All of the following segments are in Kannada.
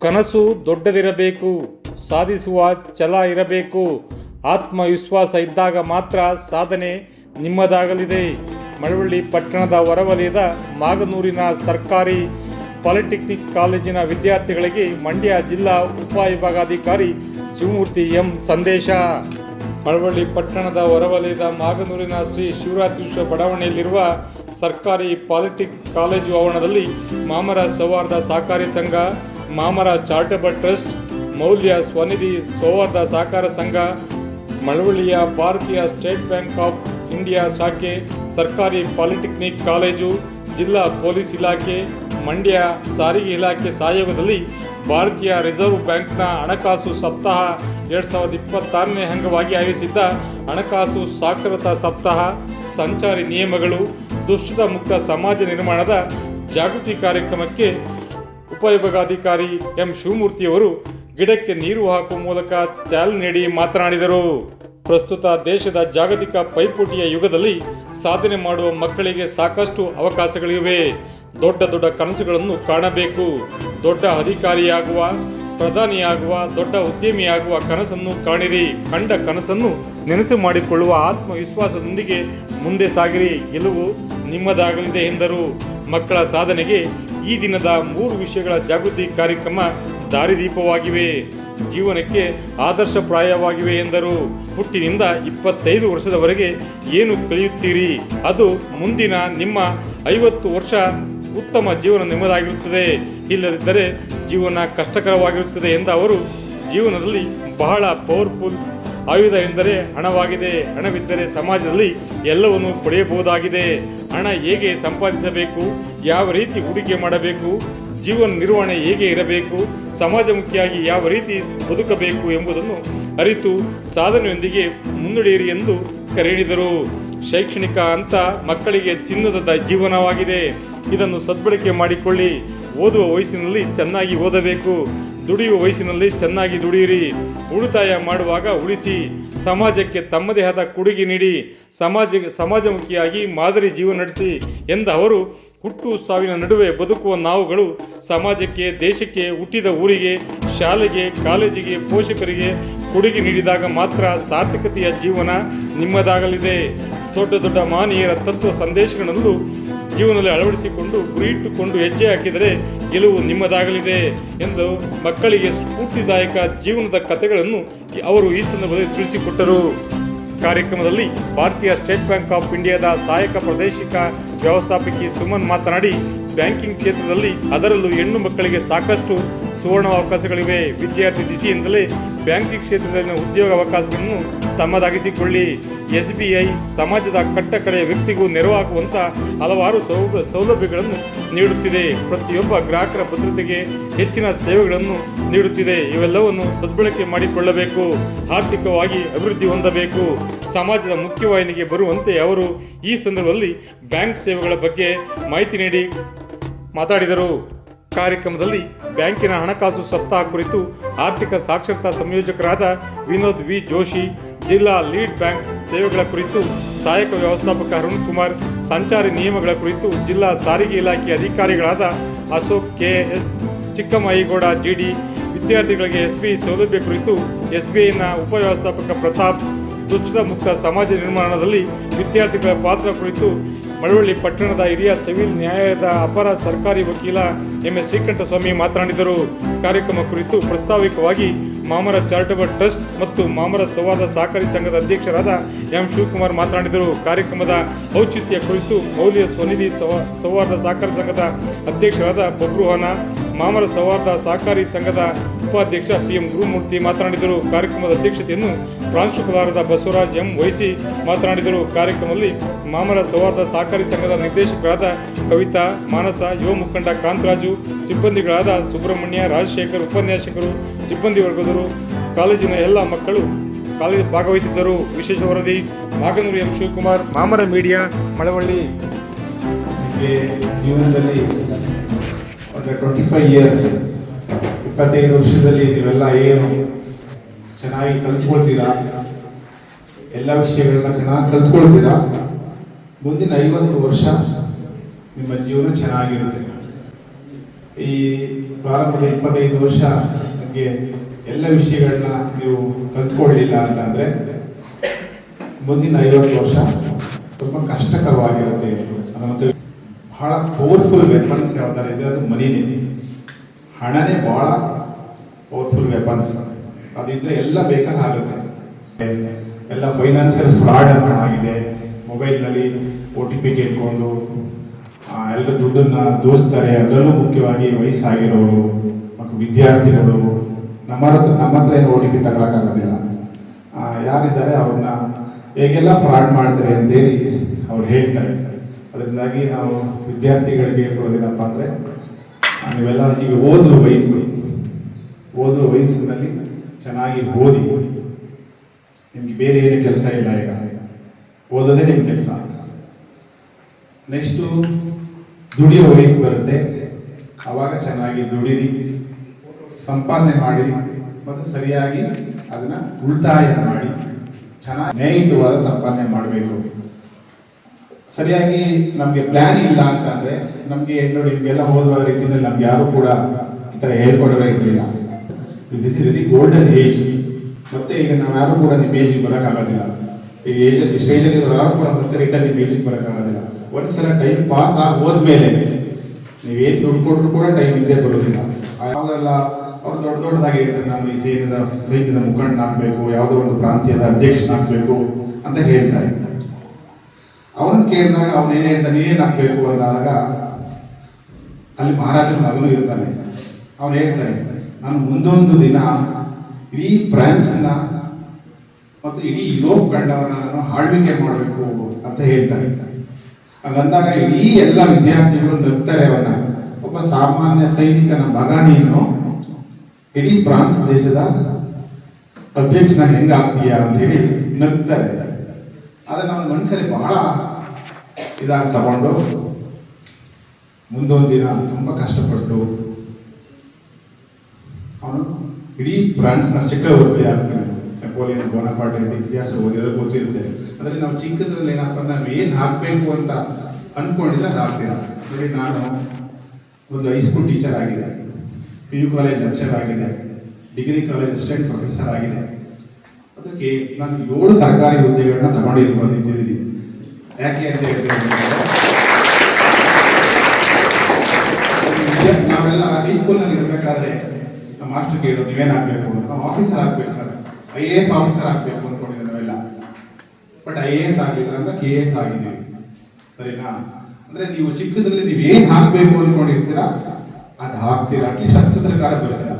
ಕನಸು ದೊಡ್ಡದಿರಬೇಕು, ಸಾಧಿಸುವ ಛಲ ಇರಬೇಕು. ಆತ್ಮವಿಶ್ವಾಸ ಇದ್ದಾಗ ಮಾತ್ರ ಸಾಧನೆ ನಿಮ್ಮದಾಗಲಿದೆ. ಮಳವಳ್ಳಿ ಪಟ್ಟಣದ ಹೊರವಲಯದ ಮಾಗನೂರಿನ ಸರ್ಕಾರಿ ಪಾಲಿಟೆಕ್ನಿಕ್ ಕಾಲೇಜಿನ ವಿದ್ಯಾರ್ಥಿಗಳಿಗೆ ಮಂಡ್ಯ ಜಿಲ್ಲಾ ಉಪವಿಭಾಗಾಧಿಕಾರಿ ಶಿವಮೂರ್ತಿ ಎಂ. ಸಂದೇಶ. ಮಳವಳ್ಳಿ ಪಟ್ಟಣದ ಹೊರವಲಯದ ಮಾಗನೂರಿನ ಶ್ರೀ ಶಿವರಾತ್ರೀಶ್ವರ ಬಡಾವಣೆಯಲ್ಲಿರುವ ಸರ್ಕಾರಿ ಪಾಲಿಟೆಕ್ನಿಕ್ ಕಾಲೇಜು ಆವರಣದಲ್ಲಿ ಮಾಮರ ಸೌಹಾರ್ದ ಸಹಕಾರಿ ಸಂಘ ಮಾಮರ ಚಾರಿಟಬಲ್ ಟ್ರಸ್ಟ್, ಮೌಲ್ಯ ಸ್ವನಿಧಿ ಸೌಹಾರ್ದ ಸಹಕಾರ ಸಂಘ, ಮಳವಳ್ಳಿಯ ಭಾರತೀಯ ಸ್ಟೇಟ್ ಬ್ಯಾಂಕ್ ಆಫ್ ಇಂಡಿಯಾ ಶಾಖೆ, ಸರ್ಕಾರಿ ಪಾಲಿಟೆಕ್ನಿಕ್ ಕಾಲೇಜು, ಜಿಲ್ಲಾ ಪೊಲೀಸ್ ಇಲಾಖೆ, ಮಂಡ್ಯ ಸಾರಿಗೆ ಇಲಾಖೆ ಸಹಯೋಗದಲ್ಲಿ ಭಾರತೀಯ ರಿಸರ್ವ್ ಬ್ಯಾಂಕ್ನ ಹಣಕಾಸು ಸಪ್ತಾಹ ಎರಡು ಸಾವಿರದ ಇಪ್ಪತ್ತಾರನೇ ಅಂಗವಾಗಿ ಆಯೋಜಿಸಿದ್ದ ಹಣಕಾಸು ಸಾಕ್ಷರತಾ ಸಪ್ತಾಹ, ಸಂಚಾರಿ ನಿಯಮಗಳು ದುಷ್ಟದ ಮುಕ್ತ ಸಮಾಜ ನಿರ್ಮಾಣದ ಜಾಗೃತಿ ಕಾರ್ಯಕ್ರಮಕ್ಕೆ ಉಪವಿಭಾಗಾಧಿಕಾರಿ ಎಂ ಶಿವಮೂರ್ತಿಯವರು ಗಿಡಕ್ಕೆ ನೀರು ಹಾಕುವ ಮೂಲಕ ಚಾಲನೆ ನೀಡಿ ಮಾತನಾಡಿದರು. ಪ್ರಸ್ತುತ ದೇಶದ ಜಾಗತಿಕ ಪೈಪೋಟಿಯ ಯುಗದಲ್ಲಿ ಸಾಧನೆ ಮಾಡುವ ಮಕ್ಕಳಿಗೆ ಸಾಕಷ್ಟು ಅವಕಾಶಗಳಿವೆ. ದೊಡ್ಡ ದೊಡ್ಡ ಕನಸುಗಳನ್ನು ಕಾಣಬೇಕು. ದೊಡ್ಡ ಅಧಿಕಾರಿಯಾಗುವ, ಪ್ರಧಾನಿಯಾಗುವ, ದೊಡ್ಡ ಉದ್ಯಮಿಯಾಗುವ ಕನಸನ್ನು ಕಾಣಿರಿ. ಕಂಡ ಕನಸನ್ನು ನೆನಸು ಮಾಡಿಕೊಳ್ಳುವ ಆತ್ಮವಿಶ್ವಾಸದೊಂದಿಗೆ ಮುಂದೆ ಸಾಗಿರಿ. ಗೆಲುವು ನಿಮ್ಮದಾಗಲಿದೆ ಎಂದರು. ಮಕ್ಕಳ ಸಾಧನೆಗೆ ಈ ದಿನದ ಮೂರು ವಿಷಯಗಳ ಜಾಗೃತಿ ಕಾರ್ಯಕ್ರಮ ದಾರಿದೀಪವಾಗಿವೆ. ಜೀವನಕ್ಕೆ ಆದರ್ಶಪ್ರಾಯವಾಗಿವೆ ಎಂದರು. ಹುಟ್ಟಿನಿಂದ ಇಪ್ಪತ್ತೈದು ವರ್ಷದವರೆಗೆ ಏನು ಕಲಿಯುತ್ತೀರಿ ಅದು ಮುಂದಿನ ನಿಮ್ಮ ಐವತ್ತು ವರ್ಷ ಉತ್ತಮ ಜೀವನ ನಿಮ್ಮದಾಗಿರುತ್ತದೆ. ಇಲ್ಲದಿದ್ದರೆ ಜೀವನ ಕಷ್ಟಕರವಾಗಿರುತ್ತದೆ ಎಂದ ಅವರು, ಜೀವನದಲ್ಲಿ ಬಹಳ ಪವರ್ಫುಲ್ ಆಯುಧ ಎಂದರೆ ಹಣವಾಗಿದೆ. ಹಣವಿದ್ದರೆ ಸಮಾಜದಲ್ಲಿ ಎಲ್ಲವನ್ನು ಪಡೆಯಬಹುದಾಗಿದೆ. ಹಣ ಹೇಗೆ ಸಂಪಾದಿಸಬೇಕು? ಯಾವ ರೀತಿ ಹೂಡಿಕೆ ಮಾಡಬೇಕು? ಜೀವನ ನಿರ್ವಹಣೆ ಹೇಗೆ ಇರಬೇಕು? ಸಮಾಜಮುಖಿಯಾಗಿ ಯಾವ ರೀತಿ ಬದುಕಬೇಕು ಎಂಬುದನ್ನು ಅರಿತು ಸಾಧನೆಯೊಂದಿಗೆ ಮುನ್ನಡೆಯಿರಿ ಎಂದು ಕರೆ ಶೈಕ್ಷಣಿಕ ಹಂತ ಮಕ್ಕಳಿಗೆ ಚಿನ್ನದ ಜೀವನವಾಗಿದೆ. ಇದನ್ನು ಸದ್ಬಳಕೆ ಮಾಡಿಕೊಳ್ಳಿ. ಓದುವ ವಯಸ್ಸಿನಲ್ಲಿ ಚೆನ್ನಾಗಿ ಓದಬೇಕು. ದುಡಿಯುವ ವಯಸ್ಸಿನಲ್ಲಿ ಚೆನ್ನಾಗಿ ದುಡಿಯಿರಿ. ಉಳಿತಾಯ ಮಾಡುವಾಗ ಉಳಿಸಿ. ಸಮಾಜಕ್ಕೆ ತಮ್ಮದೇ ಆದ ಕೊಡುಗೆ ನೀಡಿ. ಸಮಾಜ, ಸಮಾಜಮುಖಿಯಾಗಿ ಮಾದರಿ ಜೀವನ ನಡೆಸಿ ಎಂದ ಅವರು, ಹುಟ್ಟು ಸಾವಿನ ನಡುವೆ ಬದುಕುವ ನಾವುಗಳು ಸಮಾಜಕ್ಕೆ, ದೇಶಕ್ಕೆ, ಹುಟ್ಟಿದ ಊರಿಗೆ, ಶಾಲೆಗೆ, ಕಾಲೇಜಿಗೆ, ಪೋಷಕರಿಗೆ ಕೊಡುಗೆ ನೀಡಿದಾಗ ಮಾತ್ರ ಸಾರ್ಥಕತೆಯ ಜೀವನ ನಿಮ್ಮದಾಗಲಿದೆ. ದೊಡ್ಡ ದೊಡ್ಡ ಮಾನೀಯರ ತತ್ವ ಸಂದೇಶಗಳನ್ನು ಜೀವನದಲ್ಲಿ ಅಳವಡಿಸಿಕೊಂಡು ಗುರಿ ಇಟ್ಟುಕೊಂಡು ಹೆಜ್ಜೆ ಹಾಕಿದರೆ ಗೆಲುವು ನಿಮ್ಮದಾಗಲಿದೆ ಎಂದು ಮಕ್ಕಳಿಗೆ ಸ್ಫೂರ್ತಿದಾಯಕ ಜೀವನದ ಕಥೆಗಳನ್ನು ಅವರು ಈ ಸಂದರ್ಭದಲ್ಲಿ ತಿಳಿಸಿಕೊಟ್ಟರು. ಕಾರ್ಯಕ್ರಮದಲ್ಲಿ ಭಾರತೀಯ ಸ್ಟೇಟ್ ಬ್ಯಾಂಕ್ ಆಫ್ ಇಂಡಿಯಾದ ಸಹಾಯಕ ಪ್ರಾದೇಶಿಕ ವ್ಯವಸ್ಥಾಪಕಿ ಸುಮನ್ ಮಾತನಾಡಿ, ಬ್ಯಾಂಕಿಂಗ್ ಕ್ಷೇತ್ರದಲ್ಲಿ ಅದರಲ್ಲೂ ಹೆಣ್ಣು ಮಕ್ಕಳಿಗೆ ಸಾಕಷ್ಟು ಸುವರ್ಣ ಅವಕಾಶಗಳಿವೆ. ವಿದ್ಯಾರ್ಥಿ ದಿಶೆಯಿಂದಲೇ ಬ್ಯಾಂಕಿಂಗ್ ಕ್ಷೇತ್ರದಲ್ಲಿನ ಉದ್ಯೋಗ ಅವಕಾಶಗಳನ್ನು ತಮ್ಮದಾಗಿಸಿಕೊಳ್ಳಿ. ಎಸ್ ಬಿ ಐ ಸಮಾಜದ ಕಟ್ಟಕಡೆಯ ವ್ಯಕ್ತಿಗೂ ನೆರವಾಗುವಂಥ ಹಲವಾರು ಸೌಲ ಸೌಲಭ್ಯಗಳನ್ನು ನೀಡುತ್ತಿದೆ. ಪ್ರತಿಯೊಬ್ಬ ಗ್ರಾಹಕರ ಭದ್ರತೆಗೆ ಹೆಚ್ಚಿನ ಸೇವೆಗಳನ್ನು ನೀಡುತ್ತಿದೆ. ಇವೆಲ್ಲವನ್ನು ಸದ್ಬಳಕೆ ಮಾಡಿಕೊಳ್ಳಬೇಕು, ಆರ್ಥಿಕವಾಗಿ ಅಭಿವೃದ್ಧಿ ಹೊಂದಬೇಕು. ಸಮಾಜದ ಮುಖ್ಯವಾಹಿನಿಗೆ ಬರುವಂತೆ ಅವರು ಈ ಸಂದರ್ಭದಲ್ಲಿ ಬ್ಯಾಂಕ್ ಸೇವೆಗಳ ಬಗ್ಗೆ ಮಾಹಿತಿ ನೀಡಿ ಮಾತಾಡಿದರು. ಕಾರ್ಯಕ್ರಮದಲ್ಲಿ ಬ್ಯಾಂಕಿನ ಹಣಕಾಸು ಸಪ್ತಾಹ ಕುರಿತು ಆರ್ಥಿಕ ಸಾಕ್ಷರತಾ ಸಂಯೋಜಕರಾದ ವಿನೋದ್ ವಿ ಜೋಶಿ, ಜಿಲ್ಲಾ ಲೀಡ್ ಬ್ಯಾಂಕ್ ಸೇವೆಗಳ ಕುರಿತು ಸಹಾಯಕ ವ್ಯವಸ್ಥಾಪಕ ಅರುಣ್ ಕುಮಾರ್, ಸಂಚಾರಿ ನಿಯಮಗಳ ಕುರಿತು ಜಿಲ್ಲಾ ಸಾರಿಗೆ ಇಲಾಖೆ ಅಧಿಕಾರಿಗಳಾದ Ashok K KS Chikkamaigowda GD ವಿದ್ಯಾರ್ಥಿಗಳಿಗೆ ಎಸ್ಬಿಐ ಸೌಲಭ್ಯ ಕುರಿತು ಎಸ್ಬಿಐನ ಉಪವ್ಯವಸ್ಥಾಪಕ ಪ್ರತಾಪ್ ದುಷ್ಟದ ಮುಕ್ತ ಸಮಾಜ ನಿರ್ಮಾಣದಲ್ಲಿ ವಿದ್ಯಾರ್ಥಿಗಳ ಪಾತ್ರ ಕುರಿತು ಮಳವಳ್ಳಿ ಪಟ್ಟಣದ ಹಿರಿಯ ಸಿವಿಲ್ ನ್ಯಾಯಾಲಯದ ಅಪರ ಸರ್ಕಾರಿ ವಕೀಲ ಎಂ ಎಸ್ ಶ್ರೀಕಂಠಸ್ವಾಮಿ ಮಾತನಾಡಿದರು. ಕಾರ್ಯಕ್ರಮ ಕುರಿತು ಪ್ರಸ್ತಾವಿಕವಾಗಿ ಮಾಮರ ಚಾರಿಟಬಲ್ ಟ್ರಸ್ಟ್ ಮತ್ತು ಮಾಮರ ಸಂವಾದ ಸಹಕಾರಿ ಸಂಘದ ಅಧ್ಯಕ್ಷರಾದ ಎಂ ಶಿವಕುಮಾರ್ ಮಾತನಾಡಿದರು. ಕಾರ್ಯಕ್ರಮದ ಔಚಿತ್ಯ ಕುರಿತು ಮೌಲ್ಯ ಸ್ವನಿಧಿ ಸಂವಾದ ಸಹಕಾರಿ ಸಂಘದ ಅಧ್ಯಕ್ಷರಾದ ಬಬ್ರುಹಾನ ಮಾಮರ ಸೌಹಾರ್ದ ಸಹಕಾರಿ ಸಂಘದ ಉಪಾಧ್ಯಕ್ಷ ಪಿ ಎಂ ಗುರುಮೂರ್ತಿ ಮಾತನಾಡಿದರು. ಕಾರ್ಯಕ್ರಮದ ಅಧ್ಯಕ್ಷತೆಯನ್ನು ಪ್ರಾಂಶುಪಾಲರಾದ ಬಸವರಾಜ್ ಎಂ ವಹಿಸಿ ಮಾತನಾಡಿದರು. ಕಾರ್ಯಕ್ರಮದಲ್ಲಿ ಮಾಮರ ಸೌಹಾರ್ದ ಸಹಕಾರಿ ಸಂಘದ ನಿರ್ದೇಶಕರಾದ ಕವಿತಾ, ಮಾನಸ, ಯುವ ಮುಖಂಡ ಕಾಂತರಾಜು, ಸಿಬ್ಬಂದಿಗಳಾದ ಸುಬ್ರಹ್ಮಣ್ಯ, ರಾಜಶೇಖರ್, ಉಪನ್ಯಾಸಕರು, ಸಿಬ್ಬಂದಿ ವರ್ಗದರು ಕಾಲೇಜಿನ ಎಲ್ಲ ಮಕ್ಕಳು ಕಾಲೇಜು ಭಾಗವಹಿಸಿದ್ದರು. ವಿಶೇಷ ವರದಿ, ನಾಗನೂರು ಎಂ ಶಿವಕುಮಾರ್, ಮಾಮರ ಮೀಡಿಯಾ, ಮಳವಳ್ಳಿ. ಜೀವನದಲ್ಲಿ ಒಂದು ಟ್ವೆಂಟಿ ಫೈವ್ ಇಯರ್ಸ್ ಇಪ್ಪತ್ತೈದು ವರ್ಷದಲ್ಲಿ ನೀವೆಲ್ಲ ಏನು ಚೆನ್ನಾಗಿ ಕಲ್ತ್ಕೊಳ್ತೀರಾ? ಎಲ್ಲ ವಿಷಯಗಳನ್ನ ಚೆನ್ನಾಗಿ ಕಲ್ತ್ಕೊಳ್ತೀರಾ? ಮುಂದಿನ ಐವತ್ತು ವರ್ಷ ನಿಮ್ಮ ಜೀವನ ಚೆನ್ನಾಗಿರುತ್ತೆ. ಈ ಪ್ರಾರಂಭದ ಇಪ್ಪತ್ತೈದು ವರ್ಷ ನಿಮಗೆ ಎಲ್ಲ ವಿಷಯಗಳನ್ನ ನೀವು ಕಲ್ತ್ಕೊಳ್ಳಿಲ್ಲ ಅಂತಂದರೆ ಮುಂದಿನ ಐವತ್ತು ವರ್ಷ ತುಂಬ ಕಷ್ಟಕರವಾಗಿರುತ್ತೆ. ಅನ್ನೋದು ಬಹಳ ಪವರ್ಫುಲ್ ವೆಪನ್ಸ್ ಯಾವ ಥರ ಇದೆ ಅದು ಮನಿನೇ ಹಣನೇ ಭಾಳ ಪವರ್ಫುಲ್ ವೆಪನ್ಸ್. ಅದಿದ್ರೆ ಎಲ್ಲ ಬೇಕಾದ ಆಗುತ್ತೆ. ಎಲ್ಲ ಫೈನಾನ್ಸಿಯಲ್ ಫ್ರಾಡ್ ಅಂತ ಆಗಿದೆ. ಮೊಬೈಲ್ನಲ್ಲಿ ಒ ಟಿ ಪಿ ಕೇಳ್ಕೊಂಡು ಎಲ್ಲ ದುಡ್ಡನ್ನ ದೋಸ್ತಾರೆ. ಅದರಲ್ಲೂ ಮುಖ್ಯವಾಗಿ ವಯಸ್ಸಾಗಿರೋರು, ಮತ್ತು ವಿದ್ಯಾರ್ಥಿಗಳು, ನಮ್ಮ ಹತ್ರ ನಮ್ಮ ಹತ್ರ ಏನು ಒ ಟಿ ಪಿ ತಗೊಳಕ್ಕಾಗೋದಿಲ್ಲ. ಯಾರಿದ್ದಾರೆ ಅವ್ರನ್ನ ಹೇಗೆಲ್ಲ ಫ್ರಾಡ್ ಮಾಡ್ತಾರೆ ಅಂತೇಳಿ ಅವ್ರು ಹೇಳ್ತಾರೆ. ಅದರಿಂದಾಗಿ ನಾವು ವಿದ್ಯಾರ್ಥಿಗಳಿಗೆ ಹೇಳ್ಕೊಳ್ಳೋದೇನಪ್ಪ ಅಂದರೆ ನೀವೆಲ್ಲ ಈಗ ಓದುವ ವಯಸ್ಸು, ಓದುವ ವಯಸ್ಸಿನಲ್ಲಿ ಚೆನ್ನಾಗಿ ಓದಿ. ನಿಮಗೆ ಬೇರೆ ಏನು ಕೆಲಸ ಇಲ್ಲ ಈಗ. ಓದೋದೇ ನಿಮ್ಮ ಕೆಲಸ. ನೆಕ್ಸ್ಟು, ದುಡಿಯೋ ವಯಸ್ಸು ಬರುತ್ತೆ. ಆವಾಗ ಚೆನ್ನಾಗಿ ದುಡಿರಿ, ಸಂಪಾದನೆ ಮಾಡಿ, ಮತ್ತು ಸರಿಯಾಗಿ ಅದನ್ನು ಉಳಿತಾಯ ಮಾಡಿ, ಚೆನ್ನಾಗಿ ನ್ಯಾಯಯುತವಾದ ಸಂಪಾದನೆ ಮಾಡಬೇಕು. ಸರಿಯಾಗಿ ನಮಗೆ ಪ್ಲಾನ್ ಇಲ್ಲ ಅಂತಂದ್ರೆ ನಮಗೆ ನೋಡಿ ನಿಮಗೆಲ್ಲ ಹೋದ ರೀತಿಯಲ್ಲಿ ನಮ್ಗೆ ಯಾರು ಕೂಡ ಈ ಥರ ಹೇಳ್ಕೊಡೋರೇ ಇರಲಿಲ್ಲ. This is very golden age ಮತ್ತೆ ಈಗ ನಾವು ಯಾರು ಕೂಡ ನಿಮ್ಮ ಏಜಿಗೆ ಬರೋಕ್ಕಾಗೋದಿಲ್ಲ. ಈ ಏಜ್ ಸ್ಟೇಜಲ್ಲಿ ಯಾರು ಕೂಡ ಮತ್ತೆ ರಿಟರ್ನ್ ನಿಮ್ಮ ಏಜಿಗೆ ಬರೋಕ್ಕಾಗೋದಿಲ್ಲ. ಒಂದ್ಸಲ ಟೈಮ್ ಪಾಸ್ ಆಗಿ ಹೋದ್ಮೇಲೆ ನೀವೇನು ದುಡ್ಡು ಕೊಟ್ಟರು ಕೂಡ ಟೈಮ್ ಹಿಂದೆ ಬರೋದಿಲ್ಲ. ಅವಾಗೆಲ್ಲ ಅವ್ರು ದೊಡ್ಡ ದೊಡ್ಡದಾಗಿ ಹೇಳ್ತಾರೆ, ನಾನು ಈ ಸೈನ್ಯದ ಸೈನ್ಯದ ಮುಖಂಡನಾಗಬೇಕು, ಯಾವುದೋ ಒಂದು ಪ್ರಾಂತ್ಯದ ಅಧ್ಯಕ್ಷನಾಗಬೇಕು ಅಂತ ಹೇಳ್ತಾರೆ. ಅವನನ್ನು ಕೇಳಿದಾಗ ಅವನು ಏನು ಹೇಳ್ತಾನೆ ಏನಾಗಬೇಕು ಅಂದಾಗ ಅಲ್ಲಿ ಮಹಾರಾಜನ ಮಗನು ಇರ್ತಾನೆ. ಅವನು ಹೇಳ್ತಾನೆ, ನಾನು ಮುಂದೊಂದು ದಿನ ಇಡೀ ಫ್ರಾನ್ಸ್ನ ಮತ್ತು ಇಡೀ ಯುರೋಪ್ ಖಂಡವನ್ನು ನಾನು ಆಳ್ವಿಕೆ ಮಾಡಬೇಕು ಅಂತ ಹೇಳ್ತಾನೆ ಹಾಗಂದಾಗ ಇಡೀ ಎಲ್ಲ ವಿದ್ಯಾರ್ಥಿಗಳು ನಗ್ತಾರೆ ಅವನ ಒಬ್ಬ ಸಾಮಾನ್ಯ ಸೈನಿಕನ ಮಗ ನೀನು, ಇಡೀ ಫ್ರಾನ್ಸ್ ದೇಶದ ಅಧ್ಯಕ್ಷನಾಗಿ ಹೆಂಗಾಗ್ತೀಯಾ ಅಂತ ಹೇಳಿ ನಗ್ತಾರೆ. ಅದನ್ನ ಅವನು ಮನಸ್ಸಲ್ಲಿ ಬಹಳ ಇದಾಗಿ ತಗೊಂಡು ಮುಂದೊಂದು ದಿನ ತುಂಬ ಕಷ್ಟಪಟ್ಟು ಅವನು ಇಡೀ ಫ್ರಾನ್ಸ್ನ ಚಕ್ರವರ್ತಿ ಆಗ್ತಾನೆ ನೆಪೋಲಿಯನ್ ಬೋನಪಾಟೆ ಇತಿಹಾಸ ಓದಿದ್ರೆ ಗೊತ್ತಿರುತ್ತೆ. ಅಂದರೆ ನಾವು ಚಿಕ್ಕದ್ರಲ್ಲಿ ಏನಪ್ಪ, ನಾವು ಏನು ಹಾಕಬೇಕು ಅಂತ ಅಂದ್ಕೊಂಡಿದ್ರೆ ಅದು ಆಗ್ತೀರ ನೋಡಿ ನಾನು ಒಂದು ಹೈಸ್ಕೂಲ್ ಟೀಚರ್ ಆಗಿದೆ. ಪಿ ಯು ಕಾಲೇಜ್ ಲೆಕ್ಚರ್ ಆಗಿದೆ. ಡಿಗ್ರಿ ಕಾಲೇಜ್ ಅಸಿಸ್ಟೆಂಟ್ ಪ್ರೊಫೆಸರ್ ಆಗಿದೆ. ಅದಕ್ಕೆ ನಾನು ಏಳು ಸರ್ಕಾರಿ ಹುದ್ದೆಗಳನ್ನ ತಗೊಂಡಿರುವ ನಿಂತಿದ್ದೀನಿ. ಯಾಕೆ ಅಂತ ಹೇಳ್ತೇನೆ ನಾವೆಲ್ಲ ಹೈಸ್ಕೂಲ್ನಲ್ಲಿ ಇರಬೇಕಾದ್ರೆ ನಮ್ಮ ಮಾಸ್ಟರ್ ಕೇಳೋ ನೀವೇನು ಆಗಬೇಕು ನಾವು ಆಫೀಸರ್ ಆಗಬೇಕು sir. I A S officer ಆಗಬೇಕು ಅಂದ್ಕೊಂಡಿದ್ದೆ ನಾವೆಲ್ಲ. ಬಟ್ ಐ ಎ ಎಸ್ ಅಂತ ಕೆ ಎ ಎಸ್ ಆಗಿದ್ದೀವಿ. ಸರಿನಾ? ಅಂದ್ರೆ ನೀವು ಚಿಕ್ಕದ್ರಲ್ಲಿ ನೀವು ಏನು ಹಾಕಬೇಕು ಅಂದ್ಕೊಂಡಿರ್ತೀರಾ ಅದು ಹಾಕ್ತೀರಾ. ಅಟ್ಲೀಸ್ಟ್ ಹತ್ತಿರ ಕಾಲ ಬರ್ತೀರಾ.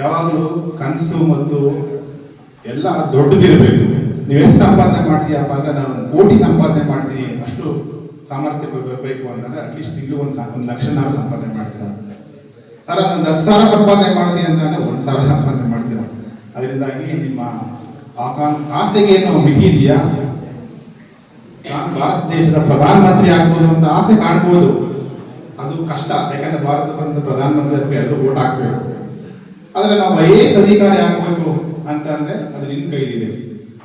ಯಾವಾಗಲೂ ಕನಸು ಮತ್ತು ಎಲ್ಲ ದೊಡ್ಡದಿರಬೇಕು. ನೀವೇನು ಸಂಪಾದನೆ ಮಾಡ್ತೀಯಪ್ಪ ಅಂದ್ರೆ ಒಂದು ಕೋಟಿ ಸಂಪಾದನೆ ಮಾಡ್ತೀನಿ, ಅಷ್ಟು ಸಾಮರ್ಥ್ಯ ಬೇಕು ಅಂತಂದ್ರೆ ಅಟ್ಲೀಸ್ಟ್ ಇಲ್ಲೂ ಒಂದು ಒಂದು ಲಕ್ಷ ನಾವು ಸಂಪಾದನೆ ಮಾಡ್ತೀರಾ. ಸರ್ ಒಂದು ಹತ್ತು ಸಾವಿರ ಸಂಪಾದನೆ ಮಾಡ್ತೀನಿ ಅಂತಂದ್ರೆ ಒಂದು ಸಾವಿರ ಸಂಪಾದನೆ ಮಾಡ್ತೀರಾ. ಅದರಿಂದಾಗಿ ನಿಮ್ಮ ಆಕಾಂಕ್ಷ, ಆಸೆಗೆ ಏನೋ ಮಿತಿ ಇದೆಯಾ? ನಾನು ಭಾರತ ದೇಶದ ಪ್ರಧಾನಮಂತ್ರಿ ಆಗ್ಬೋದು ಅಂತ ಆಸೆ ಕಾಣ್ಬೋದು. ಅದು ಕಷ್ಟ, ಯಾಕಂದ್ರೆ ಭಾರತದ ಪ್ರಧಾನಮಂತ್ರಿ ಎಲ್ಲರೂ ಓಟ್ ಹಾಕ್ಬೇಕು. ಆದರೆ ನಾವು ಐ ಎಸ್ ಅಧಿಕಾರಿ ಆಗಬೇಕು. ಅಂತ ಅಂದ್ರೆ ಅದು ನಿನ್ನ ಕೈಲಿದೆ.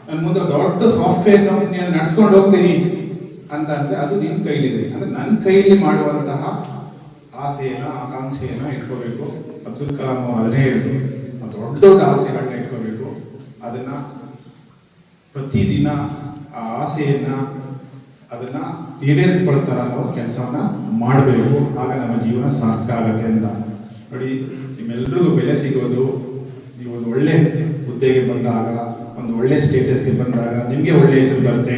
ನಾನು ಮುಂದೆ ದೊಡ್ಡ ಸಾಫ್ಟ್ವೇರ್ ಕಂಪ್ನಿಯನ್ನು ನಡ್ಸ್ಕೊಂಡು ಹೋಗ್ತೀನಿ ಅಂತ ಅಂದ್ರೆ ಅದು ನಿನ್ನ ಕೈಲಿದೆ. ಅಂದ್ರೆ ನನ್ನ ಕೈಲಿ ಮಾಡುವಂತಹ ಆಸೆಯನ್ನ ಆಕಾಂಕ್ಷೆಯನ್ನ ಇಟ್ಕೋಬೇಕು. ಅಬ್ದುಲ್ ಕಲಾಂ ಅದನ್ನೇ ಹೇಳಿದ್ರು ದೊಡ್ಡ ದೊಡ್ಡ ಆಸೆಗಳನ್ನ ಇಟ್ಕೋಬೇಕು. ಅದನ್ನ ಪ್ರತಿದಿನ ಆ ಆಸೆಯನ್ನ ಅದನ್ನ ಈಡೇರಿಸ್ಕೊಳ್ತಾರ ಅನ್ನೋ ಕೆಲಸವನ್ನ ಮಾಡಬೇಕು. ಆಗ ನಮ್ಮ ಜೀವನ ಸಾರ್ಥಕ ಆಗತ್ತೆ ಅಂತ. ನೋಡಿ, ನಿಮ್ಮೆಲ್ರಿಗೂ ಬೆಲೆ ಸಿಗೋದು ನೀವು ಒಂದು ಒಳ್ಳೆ ಹುದ್ದೆಗೆ ಬಂದಾಗ, ಒಂದು ಒಳ್ಳೆ ಸ್ಟೇಟಸ್ಗೆ ಬಂದಾಗ ನಿಮಗೆ ಒಳ್ಳೆ ಹೆಸರು ಬರುತ್ತೆ,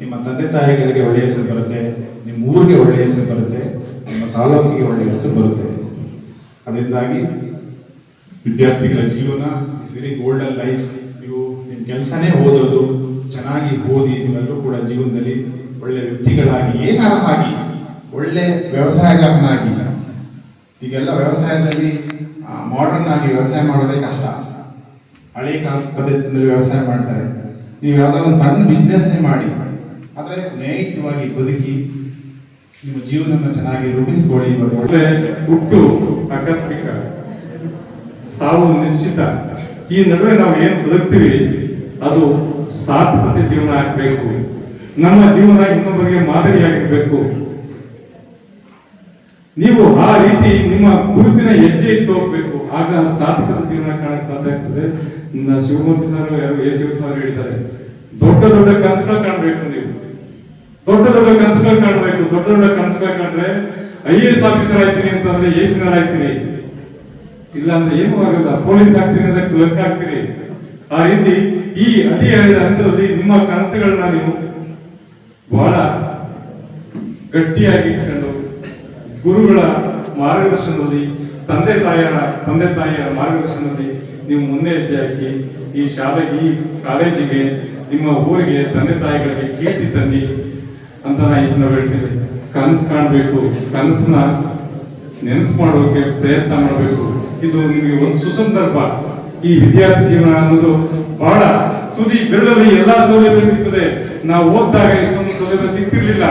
ನಿಮ್ಮ ತಂದೆ ತಾಯಿಗಳಿಗೆ ಒಳ್ಳೆ ಹೆಸರು ಬರುತ್ತೆ, ನಿಮ್ಮ ಊರಿಗೆ ಒಳ್ಳೆ ಹೆಸರು ಬರುತ್ತೆ, ನಿಮ್ಮ ತಾಲೂಕಿಗೆ ಒಳ್ಳೆ ಹೆಸರು ಬರುತ್ತೆ. ಅದರಿಂದಾಗಿ ವಿದ್ಯಾರ್ಥಿಗಳ ಜೀವನ ಇಸ್ ವೆರಿ ಗೋಲ್ಡನ್ ಲೈಫ್ ನೀವು ನಿಮ್ಮ ಕೆಲಸನೇ ಓದೋದು, ಚೆನ್ನಾಗಿ ಓದಿ ನೀವೆಲ್ಲರೂ ಕೂಡ ಜೀವನದಲ್ಲಿ ಒಳ್ಳೆ ವ್ಯಕ್ತಿಗಳಾಗಿ ಏನಾರ ಆಗಿ ಒಳ್ಳೆ ವ್ಯವಸಾಯಗಾರನಾಗಿ. ಈಗೆಲ್ಲ ವ್ಯವಸಾಯದಲ್ಲಿ ಮಾಡರ್ನ್ ಆಗಿ ವ್ಯವಸಾಯ ಮಾಡೋದೇ ಕಷ್ಟ. ಹಳೆ ಕಾಲ ಪದ್ಧತಿಯಲ್ಲಿ ವ್ಯವಸಾಯ ಮಾಡ್ತಾರೆ. ನೀವು ಯಾವ್ದಾದ್ರು ಒಂದು ಸಣ್ಣ ಬಿಸ್ನೆಸ್ ಮಾಡಿ, ಆದರೆ ನೈತಿಕವಾಗಿ ಬದುಕಿ, ನಿಮ್ಮ ಜೀವನವನ್ನು ಚೆನ್ನಾಗಿ ರೂಢಿಸ್ಕೊಳ್ಳಿ ಇವತ್ತು ಹುಟ್ಟು ಆಕಸ್ಮಿಕ, ಸಾವು ನಿಶ್ಚಿತ. ಈ ನಡುವೆ ನಾವು ಏನು ಬದುಕ್ತೀವಿ, ಅದು ಸಾರ್ಥಕತೆ ಜೀವನ ಆಗಬೇಕು. ನಮ್ಮ ಜೀವನ ಇನ್ನೊಬ್ಬರಿಗೆ ಮಾದರಿಯಾಗಿರ್ಬೇಕು. ನೀವು ಆ ರೀತಿ ನಿಮ್ಮ ಗುರುತಿನ ಹೆಜ್ಜೆ ಇಟ್ಟು ಹೋಗ್ಬೇಕು. ಆಗ ಸಾಧಕ ಜೀವನ ಕಾಣಕ್ಕೆ ಸಾಧ್ಯ ಆಗ್ತದೆ. ಶಿವಮೂರ್ತಿ ಸರ್ ಯಾರು, ಎ ಸಿ ಸರ್ ಹೇಳಿದ್ದಾರೆ. ದೊಡ್ಡ ದೊಡ್ಡ ಕನಸುಗಳು ಕಾಣಬೇಕು ನೀವು. ದೊಡ್ಡ ದೊಡ್ಡ ಕನಸುಗಳು ಕಾಣಬೇಕು. ದೊಡ್ಡ ದೊಡ್ಡ ಕನಸುಗಳು ಕಂಡ್ರೆ, ಐ ಎಸ್ ಆಫೀಸರ್ ಆಯ್ತೀನಿ ಅಂತಂದ್ರೆ ಎಸಿನರ್ ಆಯ್ತೀರಿ ಇಲ್ಲ ಅಂದ್ರೆ ಏನು ಆಗಲ್ಲ. ಪೊಲೀಸ್ ಆಗ್ತೀನಿ ಅಂದ್ರೆ ಕ್ಲರ್ಕ್ ಆಗ್ತೀರಿ ಆ ರೀತಿ ಈ ಹದಿಹರೆಯದ ಹಂತದಲ್ಲಿ ನಿಮ್ಮ ಕನಸುಗಳನ್ನ ನೀವು ಬಹಳ ಗಟ್ಟಿಯಾಗಿ ಗುರುಗಳ ಮಾರ್ಗದರ್ಶನದಲ್ಲಿ, ತಂದೆ ತಾಯಿಯರ ತಂದೆ ತಾಯಿಯರ ಮಾರ್ಗದರ್ಶನದಲ್ಲಿ ನೀವು ಮುಂದೆ ಹೆಜ್ಜೆ ಹಾಕಿ, ಈ ಶಾಲೆಗೆ ಈ ಕಾಲೇಜಿಗೆ, ನಿಮ್ಮ ಊರಿಗೆ ತಂದೆ ತಾಯಿಗಳಿಗೆ ಕೀರ್ತಿ ತಂದಿ ಅಂತ ನಾ ಈ ಸಂದರ್ಭ ಹೇಳ್ತೀನಿ. ಕನಸು ಕಾಣಬೇಕು, ಕನಸನ್ನ ನೆನಸು ಮಾಡೋಕೆ ಪ್ರಯತ್ನ ಮಾಡಬೇಕು. ಇದು ನಿಮಗೆ ಒಂದು ಸುಸಂದರ್ಭ. ಈ ವಿದ್ಯಾರ್ಥಿ ಜೀವನ ಅನ್ನೋದು ಬಹಳ ತುದಿ ಬೆರಳಲ್ಲಿ ಎಲ್ಲಾ ಸೌಲಭ್ಯ ಸಿಗ್ತದೆ. ನಾವು ಓದಿದಾಗ ಇಷ್ಟೊಂದು ಸೌಲಭ್ಯ ಸಿಗ್ತಿರ್ಲಿಲ್ಲ.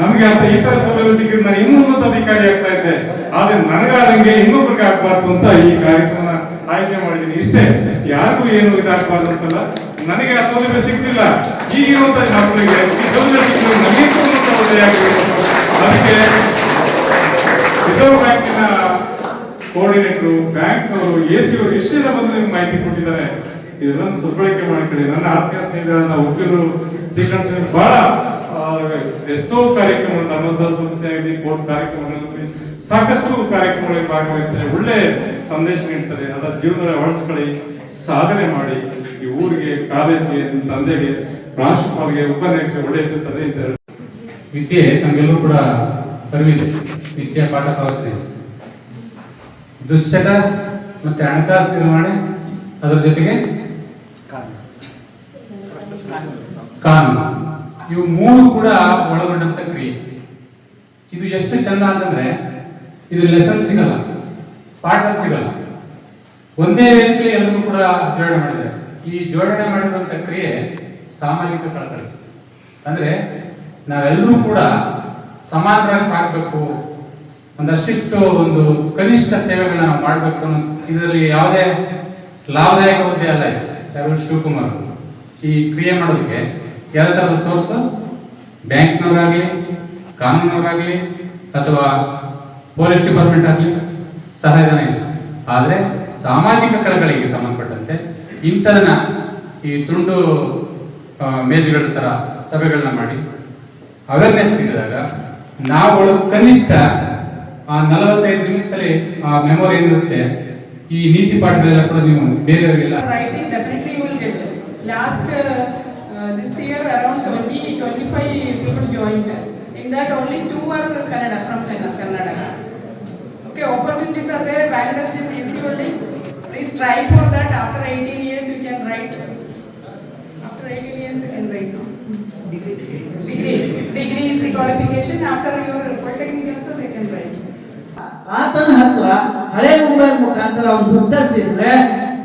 ನಮಗೆ ಅಂತ ಈ ತರ ಸೌಲಭ್ಯ ಸಿಕ್ಕಿದ್ರೆ ನಾನು ಇನ್ನೂ ಉನ್ನತ ಅಧಿಕಾರಿ ಆಗ್ತಾ ಇದ್ದೆ. ಆದ್ರೆ ನನಗಾದಂಗೆ ಇನ್ನೊಬ್ರಿಗೆ ಆಗ್ಬಾರ್ದು ಅಂತ ಈ ಕಾರ್ಯಕ್ರಮ ಆಯೋಜನೆ ಮಾಡಿದ್ದೀನಿ. ಇಷ್ಟೇ, ಯಾರಿಗೂ ಏನು ಇದಾಗಬಾರ್ದು ಅಂತಲ್ಲ, ನನಗೆ ಆ ಸೌಲಭ್ಯ ಸಿಗ್ತಿಲ್ಲ. ಈಗಿರುವಂತ ಮಕ್ಕಳಿಗೆ ಈ ಸೌಲಭ್ಯ ಸಿಕ್ಕಿದ್ರೆ ನಮಗೆ ಅದಕ್ಕೆ ರಿಸರ್ವ್ ಬ್ಯಾಂಕಿನ ಕೋಆರ್ಡಿನೇಟರ್, ಬ್ಯಾಂಕ್ನವರು ಎ ಸಿ ಅವರು ಎಷ್ಟೆಲ್ಲ ಬಂದು ನಿಮ್ಗೆ ಮಾಹಿತಿ ಕೊಟ್ಟಿದ್ದಾರೆ ಇದನ್ನ ಸದ್ಬಳಕೆ ಮಾಡ್ಕೊಳ್ಳಿ ನನ್ನ ಆತ್ಮೀಯ ಸ್ನೇಹಿತರಾದ ವಕೀಲರು ಸಿಕ್ಕ ಬಹಳ ಎಷ್ಟೋ ಕಾರ್ಯಕ್ರಮಗಳು ಧರ್ಮಸ್ಥಳ ಸಂಸ್ಥೆ ಆಗಲಿ ಕೋರ್ಟ್ ಕಾರ್ಯಕ್ರಮಗಳಲ್ಲಿ ಸಾಕಷ್ಟು ಕಾರ್ಯಕ್ರಮಗಳಲ್ಲಿ ಭಾಗವಹಿಸ್ತಾರೆ. ಒಳ್ಳೆ ಸಂದೇಶ ನೀಡ್ತಾರೆ. ಅದರ ಜೀವನ ಅಳವಡಿಸ್ಕೊಳ್ಳಿ ಸಾಧನೆ ಮಾಡಿ. ಈ ಊರಿಗೆ ಕಾಲೇಜಿಗೆ ನಿಮ್ಮ ತಂದೆಗೆ ಪ್ರಾಂಶುಪಾಲಿಗೆ ಉಪನ್ಯಾಸ ಒಳ್ಳೆ ಇದ್ದಾರೆ ಅಂತ ಹೇಳಿ ವಿದ್ಯೆ ನಮಗೆಲ್ಲರೂ ಕೂಡ ಅರಿವಿದೆ ವಿದ್ಯೆ ಪಾಠ ಪ್ರವಚನ. ದುಶ್ಚಟ ಮತ್ತೆ ಹಣಕಾಸು ನಿರ್ವಹಣೆ ಅದರ ಜೊತೆಗೆ ಕಾನೂನು. ಇವು ಮೂರು ಕೂಡ ಒಳಗೊಂಡಂತ ಕ್ರಿಯೆ. ಇದು ಎಷ್ಟು ಚಂದ ಅಂತಂದ್ರೆ, ಇದು ಲೆಸನ್ ಸಿಗಲ್ಲ, ಪಾಠ ಸಿಗಲ್ಲ. ಒಂದೇ ರೀತಿಯಲ್ಲಿ ಎಲ್ಲರೂ ಕೂಡ ಜೋಡಣೆ ಮಾಡಿದ್ದಾರೆ. ಈ ಜೋಡಣೆ ಮಾಡಿರುವಂತ ಕ್ರಿಯೆ ಸಾಮಾಜಿಕ ಕಳಕಳಿ. ಅಂದ್ರೆ ನಾವೆಲ್ಲರೂ ಕೂಡ ಸಮಾನವಾಗಿ ಸಾಕಬೇಕು, ಒಂದಷ್ಟಿಷ್ಟು ಒಂದು ಕನಿಷ್ಠ ಸೇವೆಗಳನ್ನ ಮಾಡಬೇಕು ಇದರಲ್ಲಿ ಯಾವುದೇ ಲಾಭದಾಯಕ ಹುದ್ದೆ ಅಲ್ಲ ಯಾರು ಶಿವಕುಮಾರ್ ಈ ಕ್ರಿಯೆ ಮಾಡೋದಕ್ಕೆ ಯಾವ ಥರದ ಸೋರ್ಸ್ ಬ್ಯಾಂಕ್ನವರಾಗಲಿ, ಕಾನೂನವರಾಗಲಿ, ಅಥವಾ ಪೊಲೀಸ್ ಡಿಪಾರ್ಟ್ಮೆಂಟ್ ಆಗಲಿ ಸಹಾಯಧನ ಇಲ್ಲ. ಆದರೆ ಸಾಮಾಜಿಕ ಕಳಕಳಿಗೆ ಸಂಬಂಧಪಟ್ಟಂತೆ ಇಂಥದನ್ನ ಈ ತುಂಡು ಮೇಜುಗಳ ಥರ ಸಭೆಗಳನ್ನ ಮಾಡಿ ಅವೇರ್ನೆಸ್ ನೀಡಿದಾಗ ನಾವುಗಳು ಕನಿಷ್ಠ ಆ ನಲವತ್ತೈದು ನಿಮಿಷದಲ್ಲಿ ಆ ಮೆಮೊರಿ ಏನಿರುತ್ತೆ ಈ ನೀತಿ ಪಾಠಗಳೆಲ್ಲ ಕೂಡ ನೀವು ಬೇರೆಯವರಿಗೆಲ್ಲ writing definitely you will get. Last uh, uh, this year around 20, 25 people joined. In that only two are Kannada from Kanna- Karnataka. Okay, opportunities are there. Bank test is easy only. Please try for that. After 18 years you can write. After 18 years you can write. no? Degree. Degree is the qualification. After your polytechnic also they can write. ಆತನ ಹತ್ರ ಹಳೆ ಮೊಬೈಲ್ ಮುಖಾಂತರ ಅವ್ನು ದುಡ್ಡು ತರಿಸಿದ್ರೆ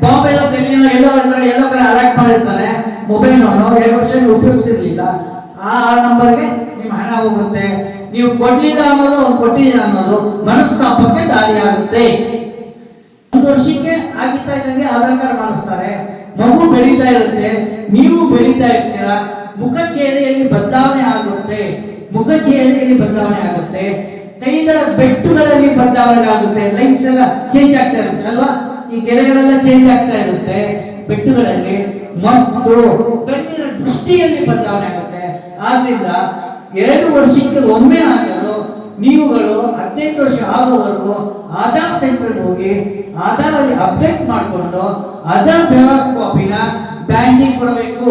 ಬಾಂಬೆಲೋ ಡೆಲ್ಲಿನೋ ಎಲ್ಲೋ ಒಂದ್ ಕಡೆ ಎಲ್ಲೋ ಕಡೆ ಅಲರ್ಟ್ ಮಾಡಿರ್ತಾನೆ ಮೊಬೈಲ್ ಎರಡು ವರ್ಷ ನೀವು ಉಪಯೋಗಿಸಿರ್ಲಿಲ್ಲ. ಆ ನಂಬರ್ಗೆ ನಿಮ್ಮ ಹಣ ಹೋಗುತ್ತೆ. ನೀವು ಕೊಡ್ಲಿಲ್ಲ ಅನ್ನೋದು, ಅವ್ನು ಕೊಟ್ಟಿಲ್ಲ ಅನ್ನೋದು ಮನಸ್ತಾಪಕ್ಕೆ ದಾರಿಯಾಗುತ್ತೆ. ಒಂದು ವರ್ಷಕ್ಕೆ ಆಗಿತ್ತಾ ಇದ್ದಂಗೆ ಆಧಾರ್ ಕಾರ್ಡ್ ಮಾಡಿಸ್ತಾರೆ. ಮಗು ಬೆಳೀತಾ ಇರುತ್ತೆ. ನೀವು ಬೆಳೀತಾ ಇರ್ತೀರಾ. ಮುಖಚೇರಿಯಲ್ಲಿ ಬದಲಾವಣೆ ಆಗುತ್ತೆ. ಮುಖಚೇರಿಯಲ್ಲಿ ಬದಲಾವಣೆ ಆಗುತ್ತೆ. ಕೈಗಳ ಬೆಟ್ಟುಗಳಲ್ಲಿ ಬದಲಾವಣೆ ಆಗುತ್ತೆ. ಲೈನ್ಸ್ ಎಲ್ಲ ಚೇಂಜ್ ಆಗ್ತಾ ಇರುತ್ತೆ, ಅಲ್ವಾ? ಈ ಗೆರೆಗಳೆಲ್ಲ ಚೇಂಜ್ ಆಗ್ತಾ ಇರುತ್ತೆ. ಬೆಟ್ಟುಗಳಲ್ಲಿ ಮತ್ತು ಕಣ್ಣಿನ ದೃಷ್ಟಿಯಲ್ಲಿ ಬದಲಾವಣೆ ಆಗುತ್ತೆ ಆದ್ರಿಂದ ಎರಡು ವರ್ಷಕ್ಕೆ ಒಮ್ಮೆ ಆದರೂ ನೀವುಗಳು ಹದಿನೆಂಟು ವರ್ಷ ಆಗೋವರೆಗೂ ಆಧಾರ್ ಸೆಂಟರ್ಗೆ ಹೋಗಿ ಆಧಾರ್ ಅಲ್ಲಿ ಅಪ್ಡೇಟ್ ಮಾಡಿಕೊಂಡು ಆಧಾರ್ ಜೆರಾಕ್ಸ್ ಕಾಪಿನ ಬ್ಯಾಂಕಿಗೆ ಕೊಡಬೇಕು.